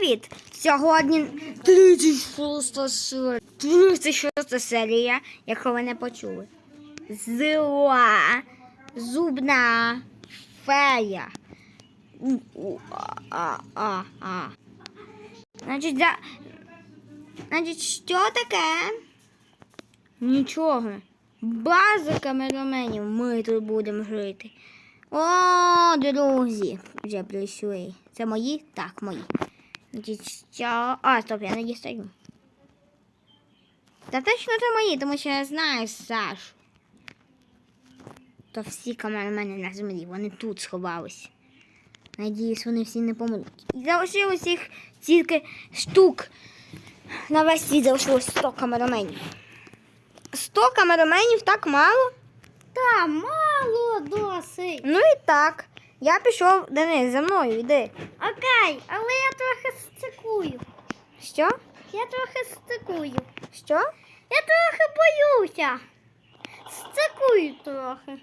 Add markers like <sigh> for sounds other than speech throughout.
привіт! Сьогодні 36 серія. 36 серія, якщо ви не почули. Зла зубна фея. А, а, а. Значить, за... Значить, що таке? Нічого. База камераменів, ми тут будемо жити. О, друзі, вже прийшли. Це мої? Так, мої. Що? А, стоп, я не дістаю. Та точно це мої, тому що я знаю Сашу. То всі камерамени на землі, вони тут сховались. Надіюсь, вони всі не помруть. І залишилось їх тільки штук. На весь світ залишилось 100 камераменів. 100 камераменів так мало? Та мало досить. Ну і так. Я пішов, Денис, за мною йди. Окей, але я трохи стикую. Що? Я трохи стикую. Що? Я трохи боюся. Стикую трохи.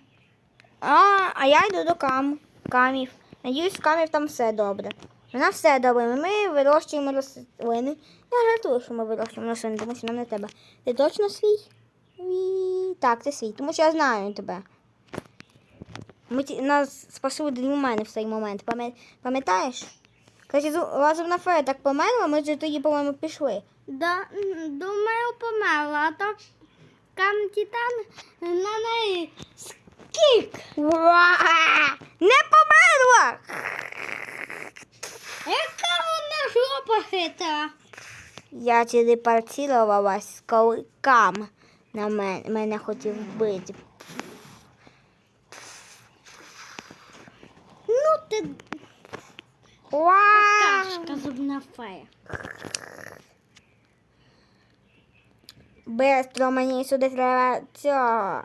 А, а я йду до кам, камів. Надіюсь, з камів там все добре. У нас все добре. Ми вирощуємо рослини. Я жартую, що ми вирощуємо рослини, тому що нам не треба. Ти точно свій? Ві- Так, ти свій, тому що я знаю тебе. Ми ті- нас спасли для мене в цей момент. Пам'ят- Пам'ятаєш? Каже, лазерна фея так померла, ми ж тоді, по-моєму, пішли. Да, думаю, померла, а то кам титан на неї скік. Не померла! Яка вона жопа хитра. Я телепортувалась, коли кам на мене, мене хотів вбити. Ну ти Ура! кашка зубна фея. Бистро мені сюди треба цього.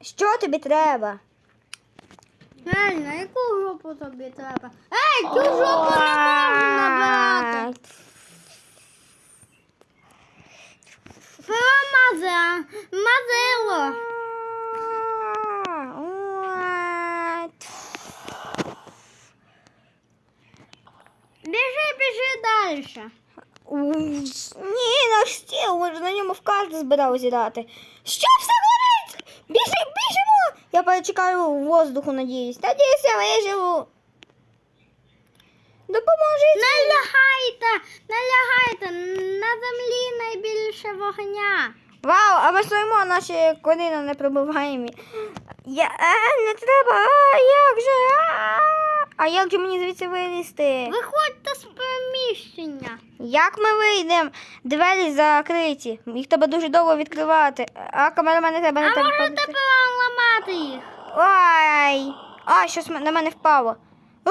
Що тобі треба? Реально, яку жопу тобі треба? Ей, цю жопу не можна набирати. Феромазе, мазило. Біжи, біжи далі. Ні, на стіл, ми ж на ньому в карту збиралися дати. Що все горить? Біжи, біжимо! Я перечекаю воздуху, надіюсь. Надіюсь, я виживу. Допоможіть. Не лягайте, не. На землі найбільше вогня. Вау, а ми стоїмо, наші коліна не пробиваємо. Я, а, не треба, а, як же? А, а як же мені звідси вилізти? Виходьте з приміщення. Як ми вийдемо? Двері закриті. Їх треба дуже довго відкривати. А камерамани треба не А можете падати. переламати їх. Ой! А, щось на мене впало. А!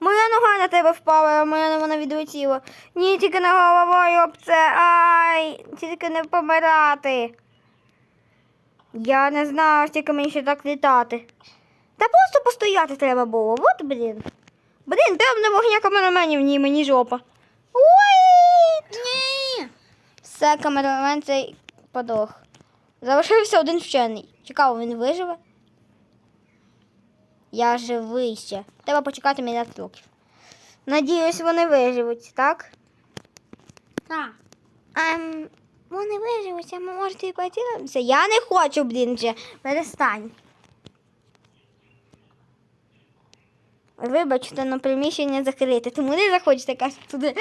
Моя нога на тебе впала, а моя вона відлетіла. Ні, тільки не головою об це. Ай, тільки не помирати. Я не знаю, стільки мені ще так літати. Та просто постояти треба було. От блін. Блін, темна вогня камераменів, ні, мені жопа. Ой! Ні. Все, камерамен цей подох. Залишився один вчений. Цікаво, він виживе. Я живий ще. Треба почекати мільярд років. Надіюсь, вони виживуть, так? Так. Ем, вони виживуть, а ми можете і поділитися. Я не хочу, блін, вже. Перестань. Вибачте, на приміщення закрите, тому не захочете кажуть туди.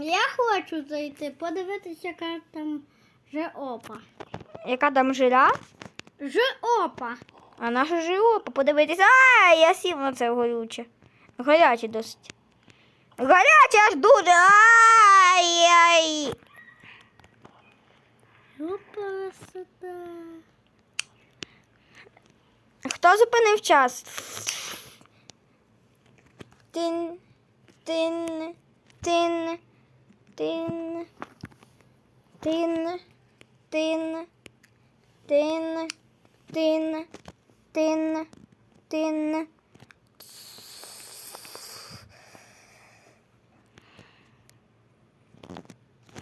Я хочу зайти, подивитися, яка там жопа. Яка там жира? Жопа. А наша жило, подивитися. А, я сів на це горюче. Гаряче досить. Гаряче аж дуже. Ай-яй. Жопа висота. Хто зупинив час? Тин, тин, тин, тин, тин, тин, тин, тин, тин, тин.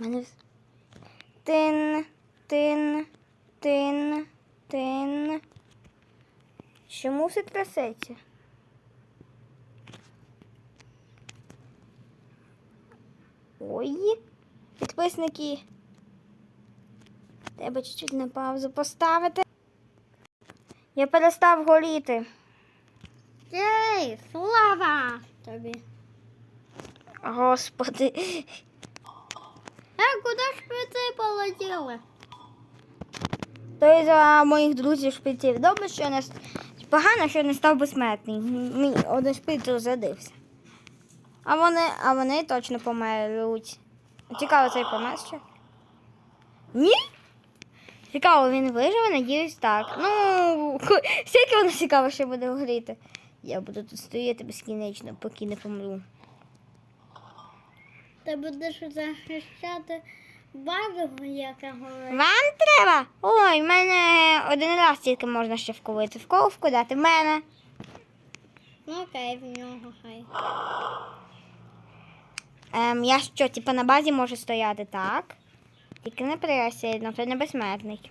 Мене Тин, тин, тин, тин. Чому все трясеться? Ой, підписники. Треба чуть-чуть на паузу поставити. Я перестав горіти. Ей, слава тобі. Господи. Е, куди ви полетіли? То й за моїх друзів шпиців. Добре, що не погано, що не став безсмертний. Мій один шпиц розрядився. А вони, а вони точно померуть. Цікаво, цей помер ще? Ні? Цікаво, він виживе, надіюсь, так. Ну, <laughs> скільки воно цікаво, що буде горіти. Я буду тут стояти безкінечно, поки не помру. Ти будеш захищати базу, яка говорить. Вам треба? Ой, в мене один раз тільки можна ще вколити. В кого вкладати? В мене. Ну окей, в нього хай. Ем, я що, типу, на базі можу стояти, так? Тільки не пресідно, то не безсмертний.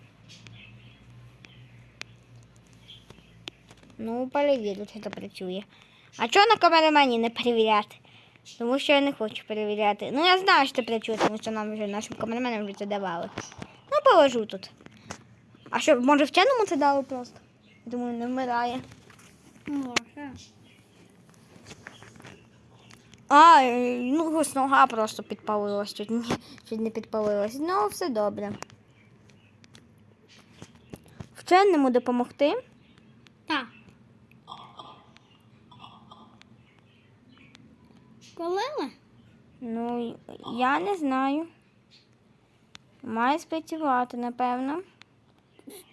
Ну, перевірю, чи це працює. А чого на камерамені не перевіряти? Тому що я не хочу перевіряти. Ну, я знаю, що це працює, тому що нам вже нашим камераменам вже це давали. Ну, положу тут. А що, може вченому це дали просто? Думаю, не вмирає. Може. А, е, ну ось нога просто підпалилась, чуть, не- чуть не підпалилась. Ну, все добре. Вченому допомогти. Так. Ми? Ну, я не знаю. Має спрацювати, напевно.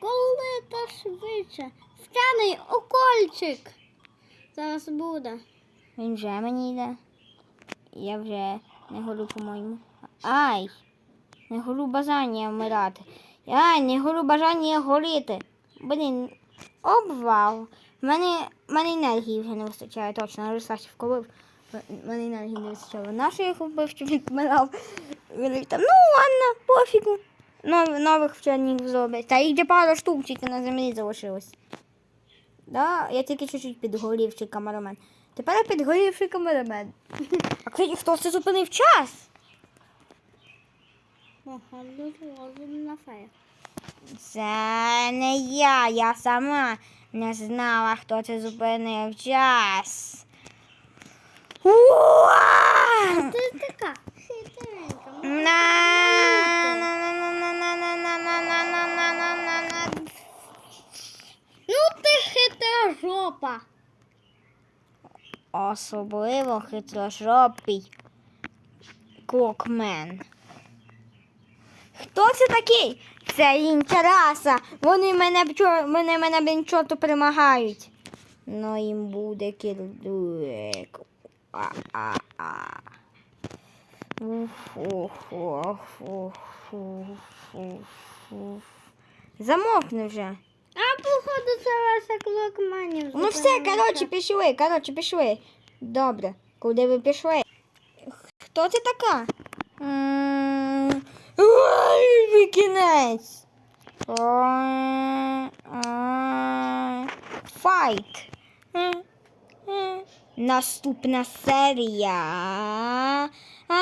Коли то швидше. Сканий укольчик. Зараз буде. Він вже мені йде. Я вже не горю, по-моєму. Ай! Не горю бажання вмирати. Ай, не горю бажання горіти. Блін, обвал. В мене, мене енергії вже не вистачає, точно. Ресурсів вколив. В мене енергії не вистачало. Я його вбив, щоб він? Він там, ну ладно, пофігу. Нов, нових вчених зроблять. Та їх де пару штук тільки на землі залишилось. Да, я тільки чуть-чуть підгорівший камерамен. Тепер я підгорівший камерамен. <laughs> А кстати, хто це зупинив час? Фея. Це не я, я сама не знала, хто це зупинив час. Ти така хитренька. Хитра жопа. Особливо хитрожопий клокмен. Хто це такий? Це інша раса. Вони мене вони мене блін чорту перемагають. Ну їм буде кілдуек. А-а-а. Замовкни вже. А походу це ваша клокманів. Ну все, коротше, пішли, коротше, пішли. Добре, куди ви пішли? Хто це така? М, Ой, ви кінець. Ой, ой. Файт. М, м. Наступна серія. А,